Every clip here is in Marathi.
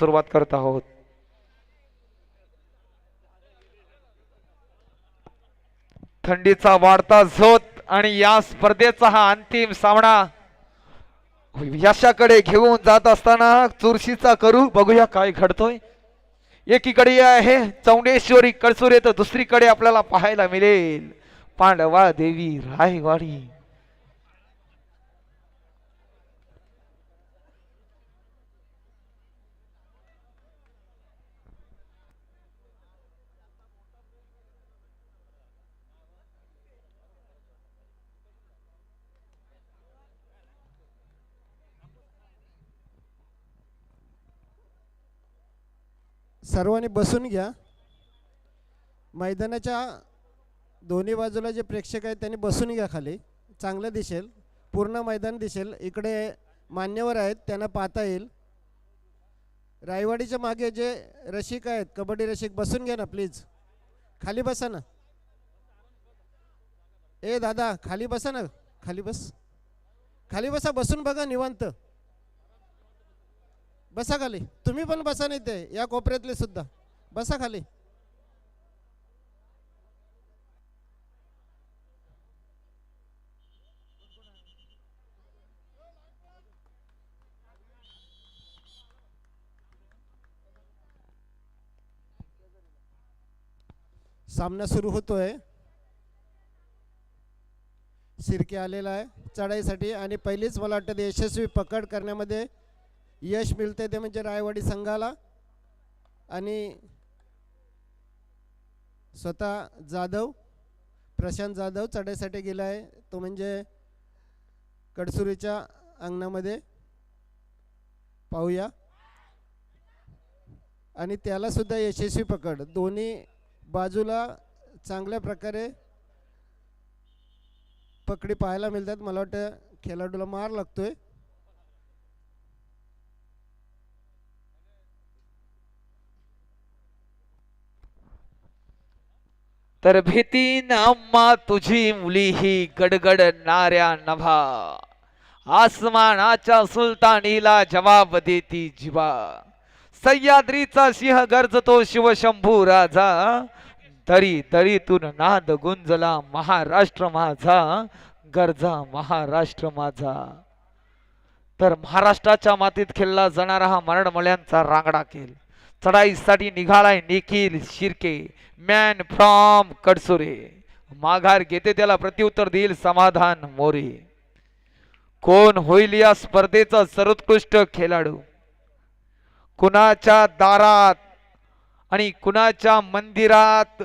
सुरुवात करत आहोत. थंडीचा वाढता झोत आणि या स्पर्धेचा हा अंतिम सामना यशाकडे घेऊन जात असताना चुरशीचा करू बघूया काय घडतोय. एकीकडे आहे चौंडेश्वरी कळसुरे तर दुसरीकडे आपल्याला पाहायला मिळेल. पांडवा देवी रायवाडी. सर्वांनी बसून घ्या. मैदानाच्या दोन्ही बाजूला जे प्रेक्षक आहेत त्यांनी बसून घ्या खाली. चांगलं दिसेल. पूर्ण मैदान दिसेल. इकडे मान्यवर आहेत त्यांना पाहता येईल. रायवाडीच्या मागे जे रसिक आहेत कबड्डी रसिक बसून घ्या ना प्लीज खाली बसा ना. ए दादा खाली बसा ना. खाली बस. खाली बसा बसून बघा निवांत. बसा खाली. तुम्ही पण बसा नाही ते या कोपऱ्यातले सुद्धा. बसा खाली. सामना सुरू होतोय. सिरके आलेला आहे चढाईसाठी आणि पहिलीच मला वाटतं यशस्वी पकड करण्यामध्ये यश मिळते ते म्हणजे रायवाडी संघाला. आणि स्वतः जाधव प्रशांत जाधव चढायसाठी गेला आहे तो म्हणजे कडसुरीच्या अंगणामध्ये. पाहूया. आणि त्यालासुद्धा यशस्वी पकड. दोन्ही बाजूला चांगल्या प्रकारे पकडी पाहायला मिळतात. मला वाटतं खेळाडूला मार लागतोय. तर भीती अम्मा तुझी मुली ही गडगड नाऱ्या नभा. आसमानाच्या सुलतानीला जवाब देती जिवा. सह्याद्रीचा सिंह गरजतो शिवशंभू राजा. दरी दरीतून नाद गुंजला महाराष्ट्र माझा गरजा महाराष्ट्र माझा. तर महाराष्ट्राच्या मातीत खेळला जाणारा हा मराठमोळ्यांचा रांगडा खेळ. चढाईसाठी निघालाय निखिल शिर्के मॅन फ्रॉम कडसुरे माघार घेते त्याला प्रत्युत्तर देईल समाधान मोरे कोण होईल या स्पर्धेचा सर्वोत्कृष्ट खेळाडू कुणाच्या दारात आणि कुणाच्या मंदिरात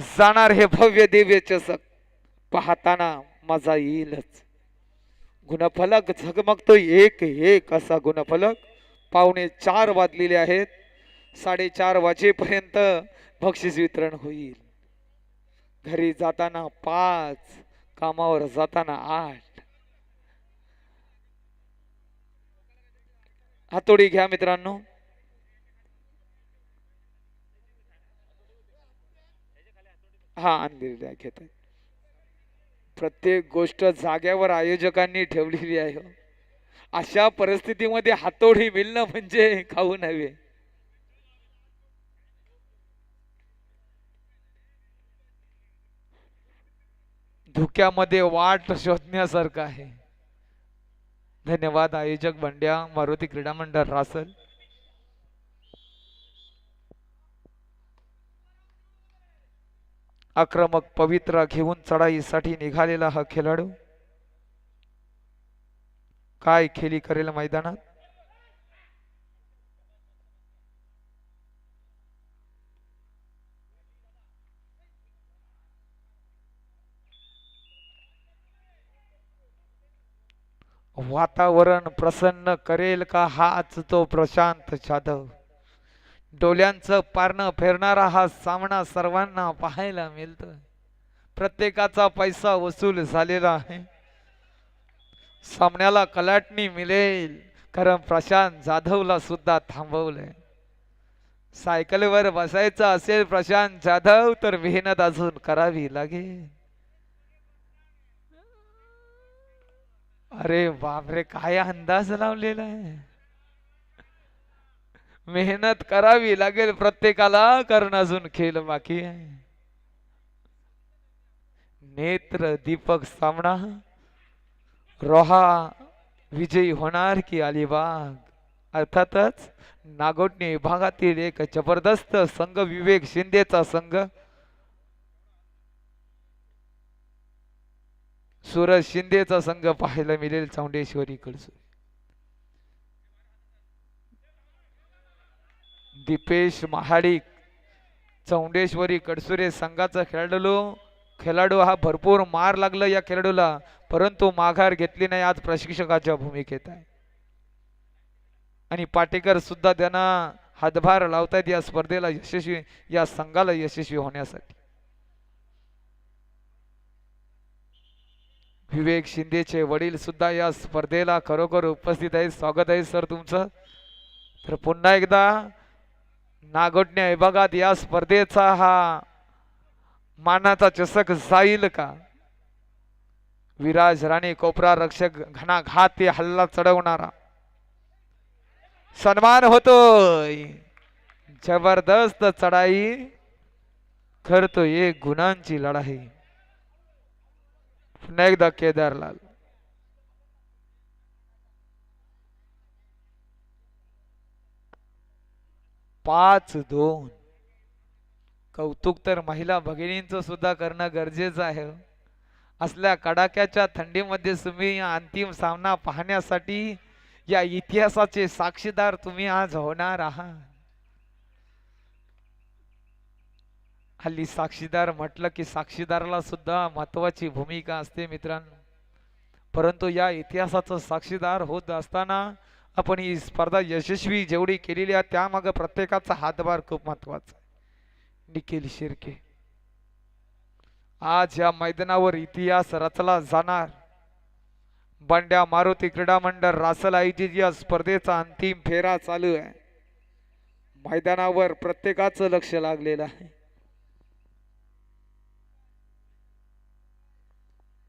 जाणार हे भव्य दिव्य चषक पाहताना मजा येईलच गुणफलक झगमगतो एक एक असा गुणफलक पावणे चार वाजलेले आहेत. साडेचार वाजेपर्यंत बक्षीस वितरण होईल. घरी जाताना पाच कामावर जाताना आठ. हातोडी घ्या मित्रांनो. हा आणलेली आहे घेत प्रत्येक गोष्ट जाग्यावर आयोजकांनी ठेवलेली आहे. हो. अशा परिस्थितीमध्ये हातोडी मिळणं म्हणजे खाऊ नव्हे धुक्यामध्ये वाट शोधण्यासारखं आहे. धन्यवाद आयोजक बंड्या मारुती क्रीडा मंडळ रासल. आक्रमक पवित्रा घेऊन चढाईसाठी निघालेला हा खेळाडू. काय खेळी करेल मैदानात? वातावरण प्रसन्न करेल का हाच तो प्रशांत जाधव. डोल्यांचं पारणं फेरणारा हा सामना सर्वांना पाहायला मिळतोय. प्रत्येकाचा पैसा वसूल झालेला आहे. सामन्याला कलाटणी मिळेल. कारण प्रशांत जाधवला सुद्धा थांबवलंय. सायकलवर बसायचं असेल प्रशांत जाधव तर मेहनत अजून करावी लागेल. अरे बापरे काय अंदाज लावलेला आहे. मेहनत करावी लागेल प्रत्येकाला कारण अजून खेळ बाकी आहे. नेत्र दीपक सामना. रोहा विजयी होणार की अलिबाग? अर्थातच नागोटणे भागातील एक जबरदस्त संघ विवेक शिंदेचा संघ. सूरज शिंदेचा संघ पाहायला मिळेल चौंडेश्वरी कडसूर दीपेश महाडिक चौंडेश्वरी कडसुरे संघाचा खेळाडू. खेळाडू हा भरपूर मार लागला या खेळाडूला परंतु माघार घेतली नाही. आज प्रशिक्षकाच्या भूमिकेत आहे. आणि पाटेकर सुद्धा त्यांना हातभार लावतायत या स्पर्धेला यशस्वी या संघाला यशस्वी होण्यासाठी. विवेक शिंदेचे वडील सुद्धा या स्पर्धेला खरोखर उपस्थित आहेत. स्वागत आहे सर तुमचं. तर पुन्हा एकदा नागोटण्या विभागात या स्पर्धेचा हा मानाचा चषक जाईल का? विराज राणे कोपरा रक्षक घणाघात ते हल्ला चढवणारा. सन्मान होतोय. जबरदस्त चढाई करतो एक गुणांची लढाई. पुन्हा एकदा केदारलाल. पाच दोन. कौतुक तर महिला भगिनींचं सुद्धा करणं गरजेचं आहे. असल्या कडाक्याच्या थंडीमध्ये तुम्ही या अंतिम सामना पाहण्यासाठी या इतिहासाचे साक्षीदार तुम्ही आज होणार आहात. हल्ली साक्षीदार म्हटलं की साक्षीदाराला सुद्धा महत्वाची भूमिका असते मित्रांनो. परंतु या इतिहासाचं साक्षीदार होत असताना आपण ही स्पर्धा यशस्वी जेवढी केलेली आहे त्यामागं प्रत्येकाचा हातभार खूप महत्त्वाचा निखिल शिर्के? आज या मैदानावर इतिहास रचला जाणार. बंड्या मारुती क्रीडा मंडळ रासल आयोजित या स्पर्धेचा अंतिम फेरा चालू आहे. मैदानावर प्रत्येकाचं लक्ष लागलेलं आहे.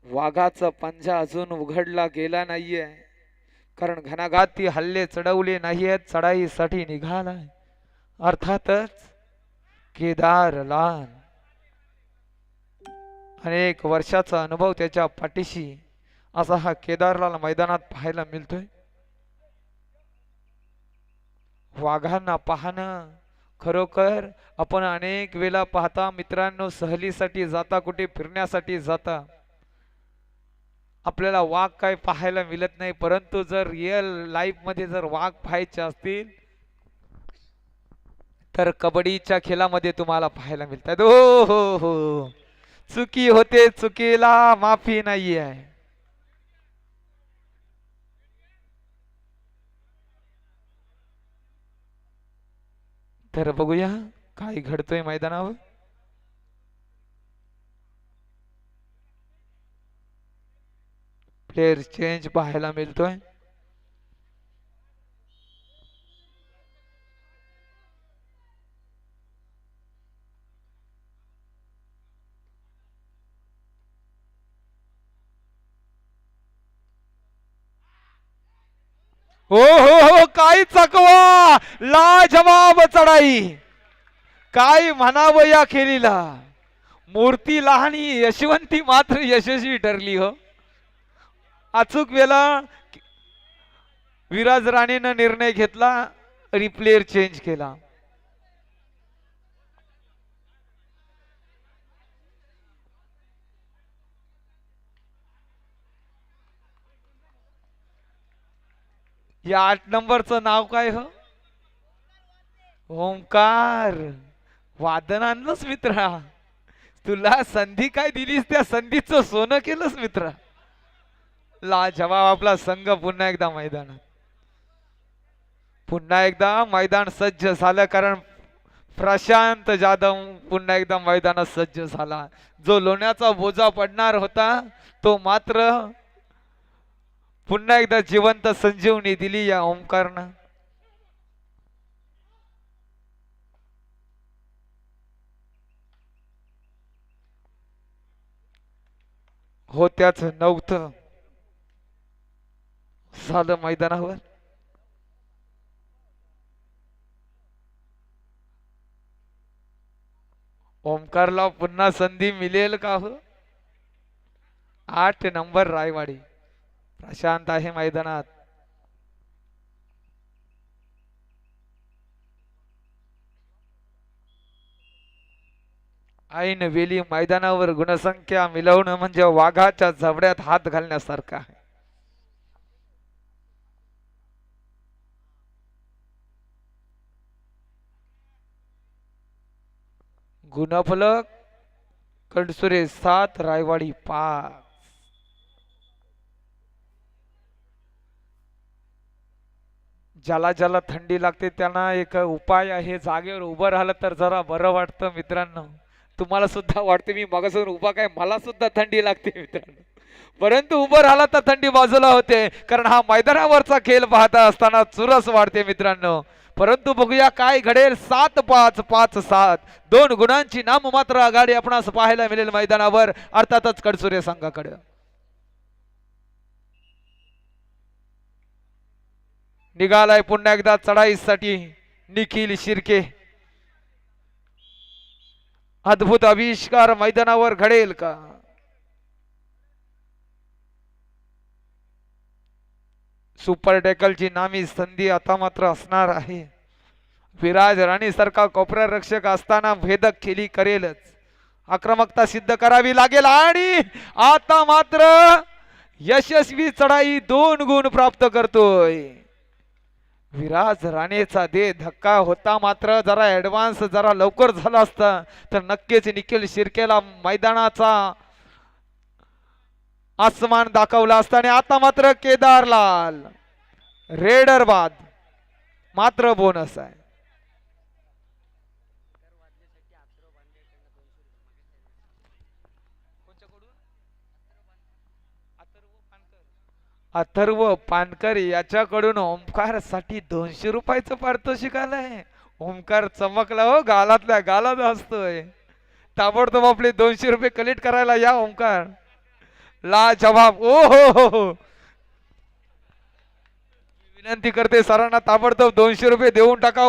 वाघाचा पंजा अजून उघडला गेला नाहीये. कारण घनाघाती हल्ले चढवले नाहीयेत. चढाईसाठी निघालाय. अर्थातच केदारला अनेक वर्षाचा अनुभव त्याच्या पाठीशी असा हा केदारलाल मैदानात पाहायला मिळतोय. वाघांना पाहणं खरोखर आपण अनेक वेळा पाहता मित्रांनो सहलीसाठी जाता कुठे फिरण्यासाठी जाता. आपल्याला वाघ काय पाहायला मिळत नाही परंतु जर रिअल लाईफमध्ये जर वाघ पाहायचे असतील तर कबड्डीच्या खेळामध्ये तुम्हाला पाहायला मिळतात. हो हो हो. चुकी होते चुकीला माफी नाही आहे तर बघूया काय घडतोय मैदानावर. प्लेयर चेंज पाहायला मिळतोय. हो हो हो काय चकवा! लाजवाब चढाई! काय म्हणावं या खेळीला मूर्ती लहानी यशवंती मात्र यशस्वी ठरली हो. अचूक वेळा विराज राणेनं निर्णय घेतला रिप्लेअर चेंज केला. या आठ नंबरचं नाव काय हो? ओंकार. वादन आणलंच मित्रा. तुला संधी काय दिलीस? त्या संधीचं सोनं केलंच मित्रा. ला जवाब आपला संघ पुन्हा एकदा मैदानात. पुन्हा एकदा मैदान सज्ज झालं कारण प्रशांत जाधव पुन्हा एकदा मैदानात सज्ज झाला. जो लोण्याचा बोजा पडणार होता तो मात्र पुन्हा एकदा जिवंत संजीवनी दिली या ओंकारनं. हो त्याच नवत झालं मैदानावर. ओमकारला पुन्हा संधी मिळेल का हो? आठ नंबर रायवाडी. प्रशांत आहे मैदानात. ऐन वेली मैदानावर गुणसंख्या मिळवणं म्हणजे वाघाच्या जबड्यात हात घालण्यासारखं आहे. गुणफलक कडसुरे सात रायवाडी पाच. ज्याला ज्याला थंडी लागते त्यांना एक उपाय आहे जागेवर उभं राहिलं तर जरा बरं वाटतं मित्रांनो. तुम्हाला सुद्धा वाटते मी मगासून उभा काय मला सुद्धा थंडी लागते मित्रांनो. परंतु उभं राहिला तर थंडी बाजूला होते कारण हा मैदानावरचा खेळ पाहता असताना चुरस वाढते मित्रांनो. परंतु बघूया काय घडेल सात पाच पाच सात. दोन गुणांची नाममात्र आघाडी आपणास पाहायला मिळेल मैदानावर. अर्थातच कडसुरे संघाकडे. निघालाय पुन्हा एकदा चढाईसाठी निखिल शिर्के. अद्भुत आविष्कार मैदानावर घडेल का? सुपर टॅकलची नामी संधी आता मात्र असणार आहे. विराज राणी सारखा कोपरा रक्षक असताना भेदक खेली करेलच. आक्रमकता सिद्ध करावी लागेल आणि आता मात्र यशस्वी चढाई दोन गुण प्राप्त करतोय. विराज राणेचा दे धक्का होता मात्र जरा ऍडव्हान्स जरा लवकर झाला असता. तर नक्कीच निखिल शिर्केला मैदानाचा आसमान दाखवला असता आणि आता मात्र केदारलाल. रेडर बाद मात्र बोनस आहे. अथर्व पानकर याच्याकडून ओंकारसाठी दोनशे रुपयाचं पारितोषिक आलंय. ओंकार चमकला हो गालातल्या गालात असतोय. ताबडतोब आपले दोनशे रुपये कलेक्ट करायला या ओंकार. ला जवाब ओ हो हो हो. विनंती करते सरांना ताबडतोब दोनशे रुपये देऊन टाका.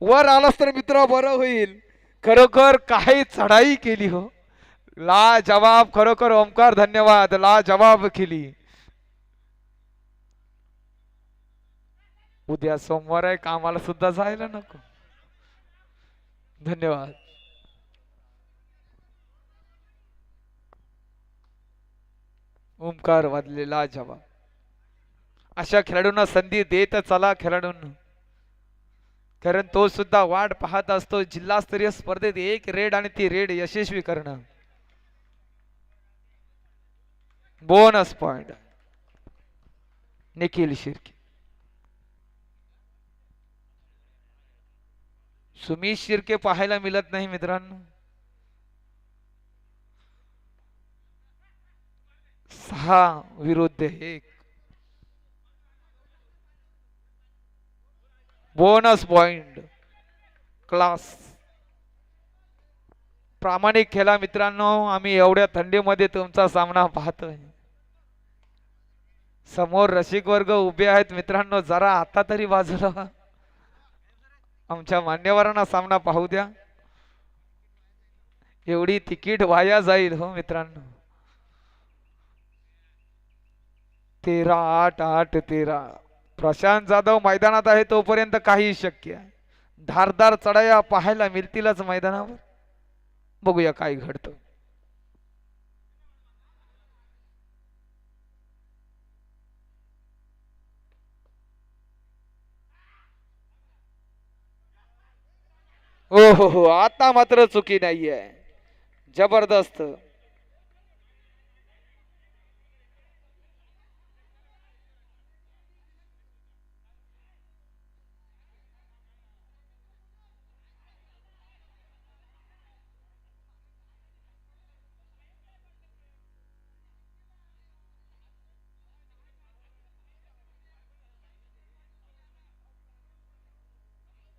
वर आलास तर मित्र बरं होईल. खरोखर काही चढाई केली हो. ला जवाब खरोखर ओंकार धन्यवाद. ला जवाब केली. उद्या सोमवार आहे कामाला सुद्धा जायला नको. धन्यवाद. ओमकार वाजलेला जवा अशा खेळाडूंना संधी देत चला खेळाडूंना. कारण तो सुद्धा वाट पाहत असतो जिल्हास्तरीय स्पर्धेत एक रेड आणि ती रेड यशस्वी करणं. Bonus point Nikhil Shirke. Sumit Shirke पाहायला मिळत नाही मित्रांनो. सहा विरुद्ध एक. बोनस पॉइंट क्लास प्रामाणिक खेळा मित्रांनो आम्ही एवढ्या थंडीमध्ये तुमचा सामना पाहतोय. समोर रसिक वर्ग उभे आहेत मित्रांनो जरा आता तरी बाजूला. आमच्या मान्यवरांना सामना पाहू द्या. एवढी तिकीट वाया जाईल हो मित्रांनो. तेरा आठ आठ तेरा. प्रशांत जाधव मैदानात आहे तोपर्यंत काही शक्य आहे. धारदार चढाया पाहायला मिळतीलच मैदानावर. बघूया काय घडतं. हो हो हो आता मात्र चुकी नाहीये. जबरदस्त.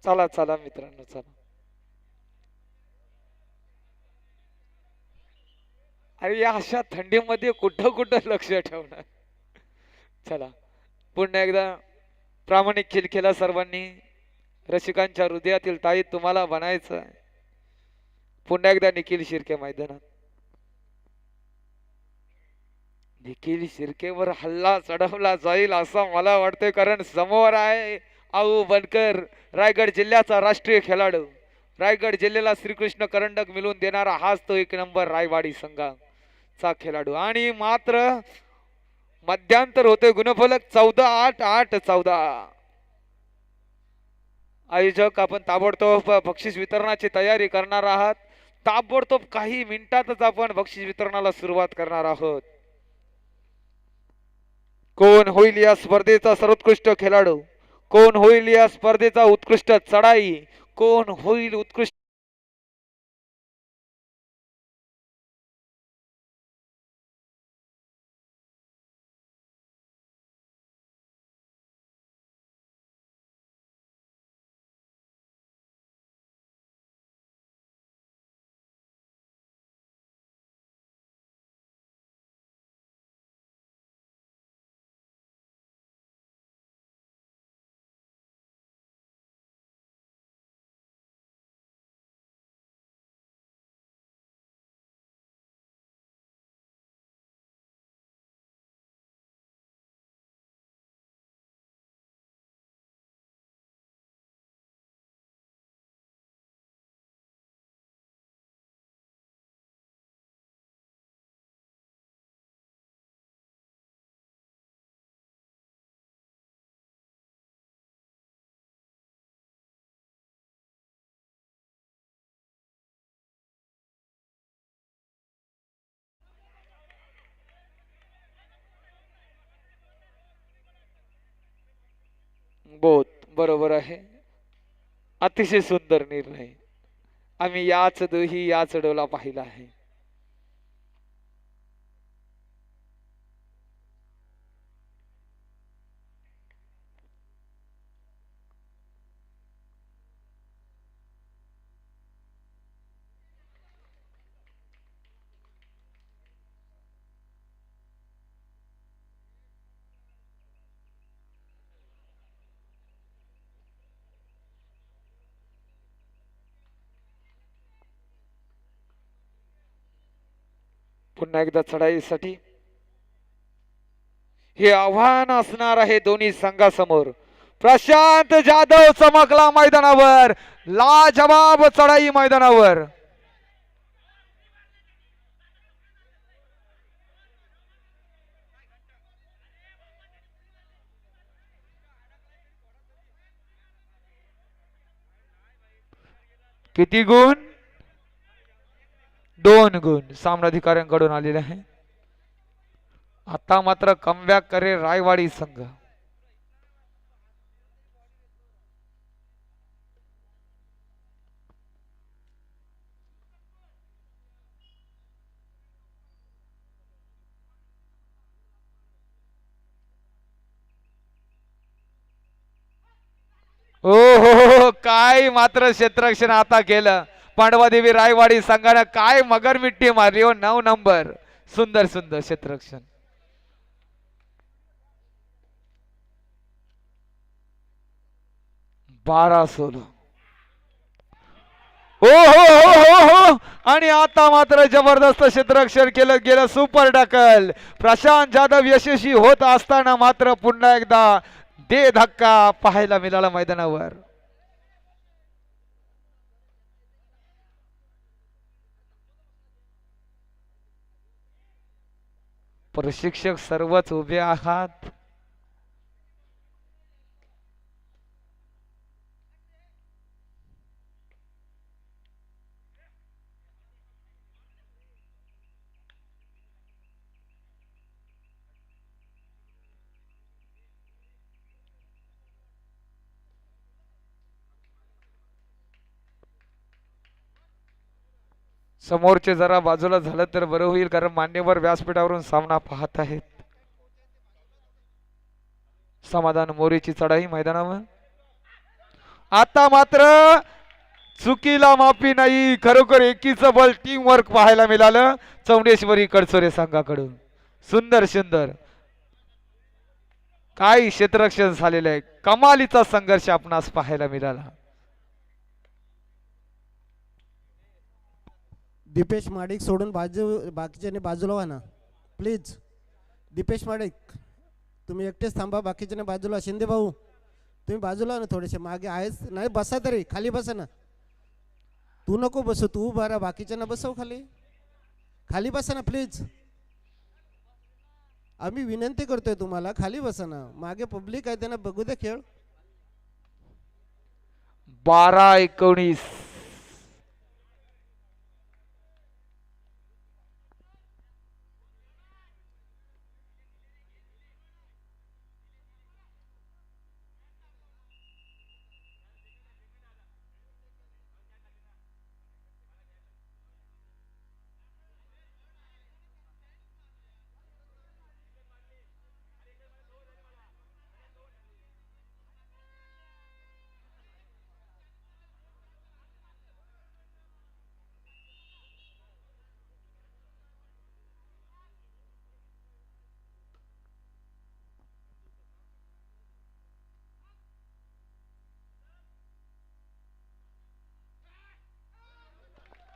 चला चला मित्रांनो चला. अरे या अशा थंडीमध्ये कुठं कुठं लक्ष ठेवणार? चला पुन्हा एकदा प्रामाणिक खेळ खेळा सर्वांनी रसिकांच्या हृदयातील ताई तुम्हाला बनायचं आहे. पुन्हा एकदा निखिल शिर्के मैदानात. निखिल शिर्केवर हल्ला चढवला जाईल असं मला वाटतंय कारण समोर आहे आऊ बनकर रायगड जिल्ह्याचा राष्ट्रीय खेळाडू. रायगड जिल्ह्याला श्रीकृष्ण करंडक मिळवून देणारा हाच तो एक नंबर रायवाडी चा खेळाडू. आणि मात्र मध्यांतर होते गुणफलक चौदा आठ आठ चौदा. आयोजक आपण ताबडतोब बक्षीस वितरणाची तयारी करणार आहात. ताबडतोब काही मिनिटातच आपण बक्षीस वितरणाला सुरुवात करणार आहोत. कोण होईल या स्पर्धेचा सर्वोत्कृष्ट खेळाडू? कोण होईल या स्पर्धेचा उत्कृष्ट चढाई? कोण होईल उत्कृष्ट बोध बरोबर आहे. अतिशय सुंदर निर्णय. आम्ही याच दोही या चढवला पाहिला आहे. पुन्हा एकदा चढाईसाठी. हे आव्हान असणार आहे दोन्ही संघासमोर. प्रशांत जाधव चमकला मैदानावर. लाजवाब चढाई मैदानावर. किती गुण? दोन गुण साम्राधिकाऱ्यांकडून आलेले आहे. आता मात्र कमबॅक करे रायवाडी संघ. ओ हो हो, हो काय मात्र क्षेत्ररक्षण आता केलं. पांडवादेवी रायवाडी संघानं काय मगर मिट्टी मारली हो नऊ नंबर. सुंदर सुंदर क्षेत्ररक्षण. बारा सोलो हो हो हो हो हो. आणि आता मात्र जबरदस्त क्षेत्ररक्षण केलं गेलं सुपर डकल. प्रशांत जाधव यशस्वी होत असताना मात्र पुन्हा एकदा दे धक्का पाहायला मिळाला मैदानावर. प्रशिक्षक सर्वच उभे आहात. समोरचे जरा बाजूला झालं तर बरं होईल कारण मान्यवर व्यासपीठावरून सामना पाहत आहेत. समाधान मोरीची चढाई मैदानावर. आता मात्र चुकीला माफी नाही खरोखर एकीचं बल टीम वर्क पाहायला मिळालं चौंडेश्वरी कडसोरे संघाकडून. सुंदर सुंदर. काही क्षेत्ररक्षण झालेलं आहे. कमालीचा संघर्ष आपणास पाहायला मिळाला. दीपेश माडिक सोडून बाजू बाकीच्याने बाजूला व्हा ना. प्लीज दीपेश माडिक तुम्ही एकटेच थांबा बाकीच्याने बाजूला. शिंदे भाऊ तुम्ही बाजूला ना थोडेसे. मागे आहेच नाही बसा तरी. खाली बसा ना. तू नको बसू तू उभा राहा. बाकीच्यांना बसव खाली. खाली बसा ना प्लीज आम्ही विनंती करतोय तुम्हाला खाली बसा ना. मागे पब्लिक आहे त्यांना बघू दे खेळ. बारा एकोणीस.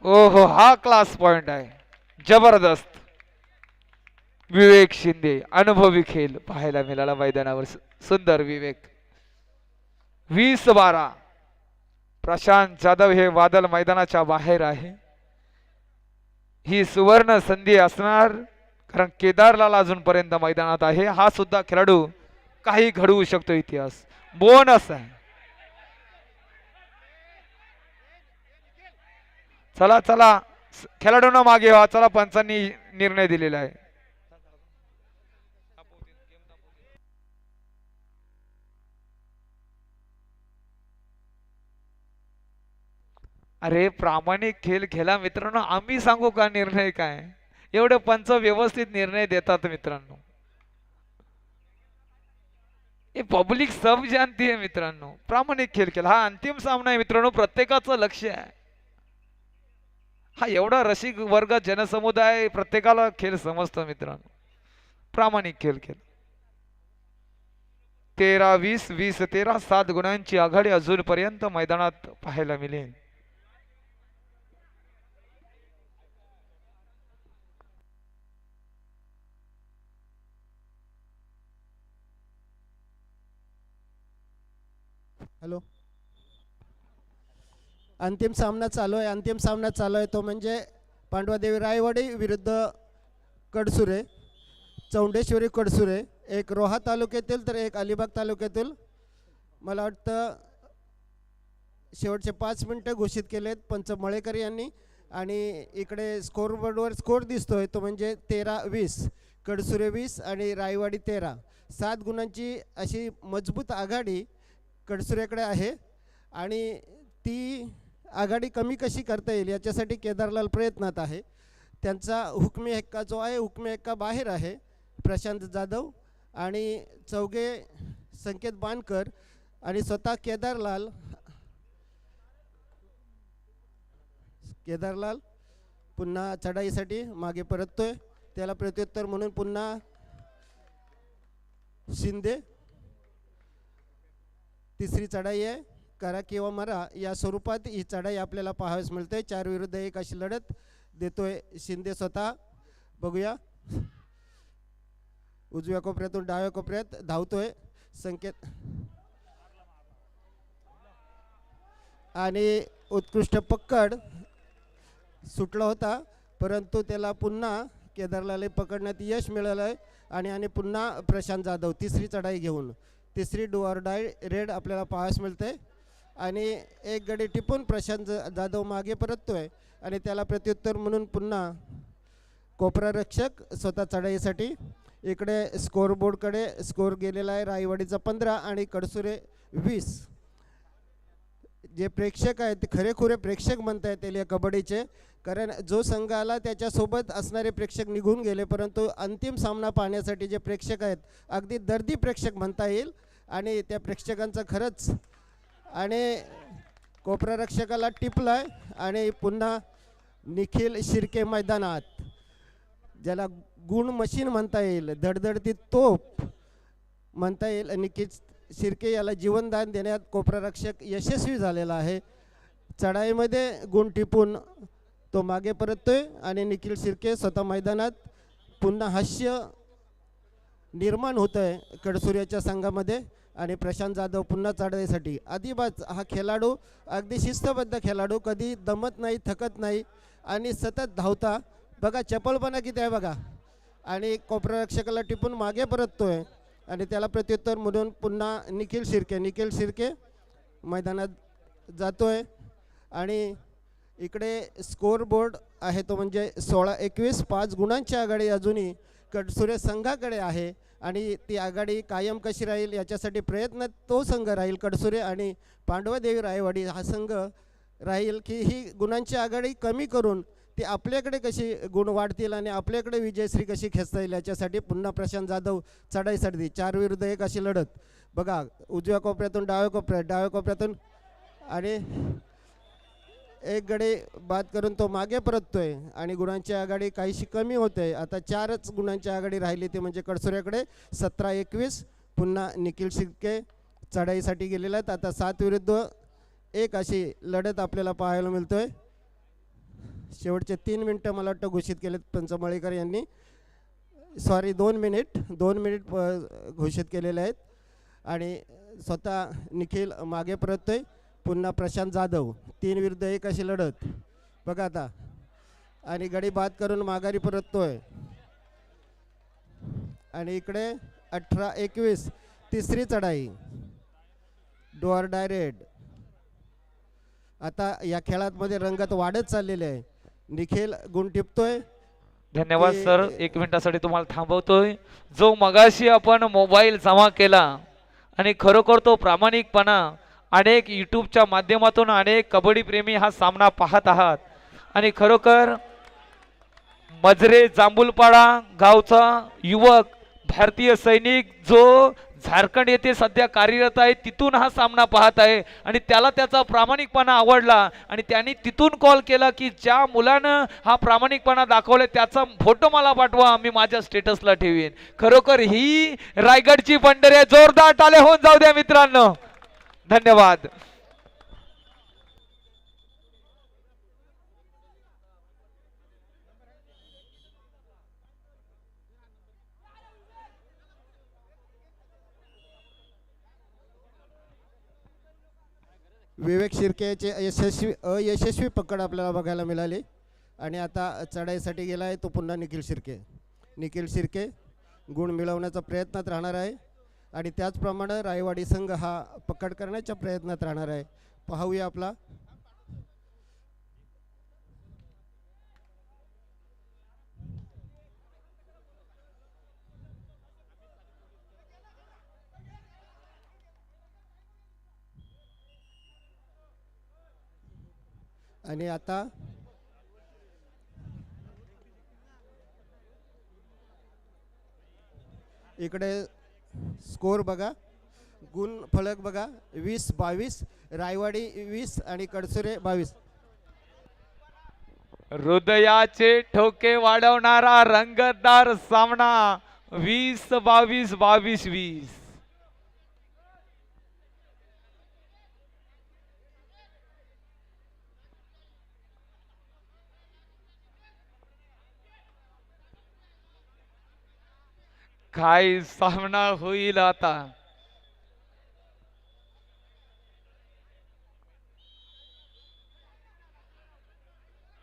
ओहो हा क्लास पॉइंट आहे. जबरदस्त. विवेक शिंदे अनुभवी खेळ पाहायला मिळाला मैदानावर. सुंदर विवेक. वीस बारा. प्रशांत जाधव हे वादल मैदानाच्या बाहेर आहे. ही सुवर्ण संधी असणार कारण केदारलाल अजूनपर्यंत मैदानात आहे. हा सुद्धा खेळाडू काही घडवू शकतो इतिहास. बोनस आहे. चला चला. खेळाडूंना मागे व्हा. चला पंचांनी निर्णय दिलेला आहे. अरे प्रामाणिक खेळ खेळा मित्रांनो. आम्ही सांगू का निर्णय काय? एवढे पंच व्यवस्थित निर्णय देतात मित्रांनो. हे पब्लिक सब जानती आहे मित्रांनो. प्रामाणिक खेळ खेळ. हा अंतिम सामना आहे मित्रांनो. प्रत्येकाचं लक्ष आहे. हा एवढा रसिक वर्ग जनसमुदाय प्रत्येकाला खेळ समजतो मित्रांनो. प्रामाणिक खेळ खेळ. तेरा वीस वीस तेरा सात गुणांची आघाडी अजूनपर्यंत मैदानात पाहायला मिळेल. अंतिम सामना चालू आहे. अंतिम सामना चालू आहे तो म्हणजे पांडवादेवी रायवाडी विरुद्ध कडसुरे चौंडेश्वरी कडसुरे एक रोहा तालुक्यातील तर एक अलिबाग तालुक्यातील. मला वाटतं शेवटचे पाच मिनटं घोषित केलेत पंच मळेकर यांनी. आणि इकडे स्कोरबोर्डवर स्कोर दिसतोय तो म्हणजे तेरा वीस कडसुरे वीस आणि रायवाडी तेरा. सात गुणांची अशी मजबूत आघाडी कडसुऱ्याकडे आहे. आणि ती आघाडी कमी कशी करता येईल याच्यासाठी केदारलाल प्रयत्नात आहे. त्यांचा हुकमी हक्का जो आहे हुकमी हक्का बाहेर आहे प्रशांत जाधव आणि चौघे संकेत बानकर आणि स्वतः केदारलाल. केदारलाल पुन्हा चढाईसाठी मागे परततोय. त्याला प्रत्युत्तर म्हणून पुन्हा शिंदे. तिसरी चढाई आहे. करा किंवा मरा या स्वरूपात ही चढाई आपल्याला पाहावीस मिळते. चार विरुद्ध एक अशी लढत देतोय शिंदे स्वतः. बघूया. उजव्या कोपऱ्यातून डाव्या कोपऱ्यात धावतोय. संकेत. आणि उत्कृष्ट पक्कड सुटला होता परंतु त्याला पुन्हा केदारलाले पकडण्यात यश मिळालं आहे आणि आणि पुन्हा प्रशांत जाधव तिसरी चढाई घेऊन तिसरी डुआर डाय रेड आपल्याला पाहायस मिळते. आणि एक गडी टिपून प्रशांत ज- जाधव मागे परततोय. आणि त्याला प्रत्युत्तर म्हणून पुन्हा कोपरा रक्षक स्वतः चढाईसाठी. इकडे स्कोअरबोर्डकडे स्कोर गेलेला आहे राईवाडीचा पंधरा आणि कडसुरे वीस. जे प्रेक्षक आहेत ते खरेखुरे प्रेक्षक म्हणता येतील या कबड्डीचे. कारण जो संघ आला त्याच्यासोबत असणारे प्रेक्षक निघून गेले परंतु अंतिम सामना पाहण्यासाठी जे प्रेक्षक आहेत अगदी दर्दी प्रेक्षक म्हणता येईल. आणि त्या प्रेक्षकांचं खरंच आणि कोपरारक्षकाला टिपलं आहे आणि पुन्हा निखिल शिर्के मैदानात ज्याला गुण मशीन म्हणता येईल धडधडती तोप म्हणता येईल निखिल शिर्के याला जीवनदान देण्यात कोपरारक्षक यशस्वी झालेला आहे. चढाईमध्ये गुण टिपून तो मागे परततोय आणि निखिल शिर्के स्वतः मैदानात पुन्हा हास्य निर्माण होतं आहे कडसूर्याच्या संघामध्ये. आणि प्रशांत जाधव पुन्हा चढाईसाठी. आदिबाज हा खेळाडू अगदी शिस्तबद्ध खेळाडू कधी दमत नाही थकत नाही आणि सतत धावता. बघा चपलपणा किती आहे बघा. आणि कोपरारक्षकाला टिपून मागे परततोय. आणि त्याला प्रत्युत्तर म्हणून पुन्हा निखिल शिर्के निखिल शिर्के मैदानात जातोय. आणि इकडे स्कोर बोर्ड आहे तो म्हणजे सोळा एकवीस पाच गुणांची आघाडी अजूनही कडसुरे संघाकडे आहे. आणि ती आघाडी कायम कशी राहील याच्यासाठी प्रयत्न तो संघ राहील कडसुरे आणि पांडवदेवी रायवाडी हा संघ राहील की ही गुणांची आघाडी कमी करून ती आपल्याकडे कशी गुण वाढतील आणि आपल्याकडे विजयश्री कशी खेचता येईल याच्यासाठी पुन्हा प्रशांत जाधव चढाईसाठी चार विरुद्ध एक अशी लढत. बघा उजव्या कोपऱ्यातून डाव्या कोपऱ्यात डाव्या कोपऱ्यातून आणि एक गडी बाद करून तो मागे परततोय आणि गुणांची आघाडी काहीशी कमी होते आता चारच गुणांची आघाडी राहिली ती म्हणजे कडसुऱ्याकडे सतरा एकवीस पुन्हा निखिल शिर्के चढाईसाठी गेलेला आहेत. आता सात विरुद्ध एक अशी लढत आपल्याला पाहायला मिळतोय. शेवटचे तीन मिनटं मला वाटतं घोषित केलेत पंचमळीकर यांनी. सॉरी दोन मिनिट दोन मिनिट प- घोषित केलेले आहेत. आणि स्वतः निखिल मागे परततोय. पुन्हा प्रशांत जाधव तीन विरुद्ध एक अशी लढत. बघा आता. आणि गडी बाद करून माघारी परततोय. आणि इकडे अठरा एकवीस तिसरी चढाई. डोअर डायरेक्ट आता या खेळात मध्ये रंगत वाढत चाललेले आहे. निखिल गुण टिपतोय. धन्यवाद सर. एक मिनिटासाठी तुम्हाला थांबवतोय. जो मगाशी आपण मोबाईल जमा केला आणि खरोखर तो प्रामाणिकपणा अनेक यूट्यूबच्या माध्यमातून अनेक कबड्डीप्रेमी हा सामना पाहत आहात. आणि खरोखर मजरे जांभूलपाडा गावचा युवक भारतीय सैनिक जो झारखंड येथे सध्या कार्यरत आहे तिथून हा सामना पाहत आहे. आणि त्याला त्याचा प्रामाणिकपणा आवडला. आणि त्यांनी तिथून कॉल केला की ज्या मुलानं हा प्रामाणिकपणा दाखवला त्याचा फोटो मला पाठवा मी माझ्या स्टेटसला ठेवीन. खरोखर ही रायगडची पंढरी आहे जोरदार टाले होऊन जाऊ द्या मित्रांनो. धन्यवाद. विवेक शिर्केचे यशस्वी अयशस्वी पकड आपल्याला बघायला मिळाली. आणि आता चढाईसाठी गेला आहे तो पुन्हा निखिल शिर्के. निखिल शिर्के गुण मिळवण्याचा प्रयत्नात राहणार आहे. आणि त्याचप्रमाणे रायवाडी संघ हा पकड करण्याच्या प्रयत्नात राहणार आहे. पाहूया आपला. आणि आता इकडे स्कोर बघा गुण फलक बघा वीस बावीस रायवाडी वीस आणि कडसुरे बावीस. हृदयाचे ठोके वाढवणारा रंगतदार सामना वीस बावीस बावीस वीस. काय सामना होईल आता?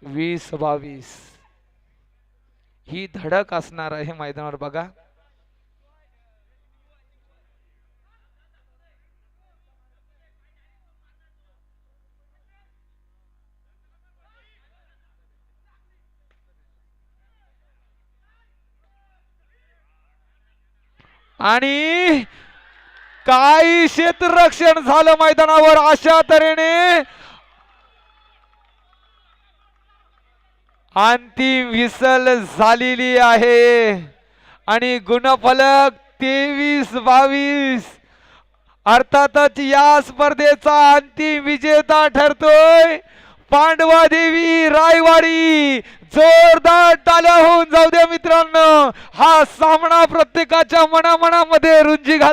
वीस बावीस. ही धडक असणार आहे मैदानावर बघा. आणि काही क्षेत्ररक्षण झालं मैदानावर अशा तऱ्हेने. अंतिम विसल झालेली आहे. आणि गुणफलक तेवीस बावीस. अर्थातच या स्पर्धेचा अंतिम विजेता ठरतोय. पांडवा देवी रायवाडी जोरदार टाल्या होऊन जाऊ द्या मित्रांनो. हा सामना प्रत्येकाच्या मनामनामध्ये रुंजी घाल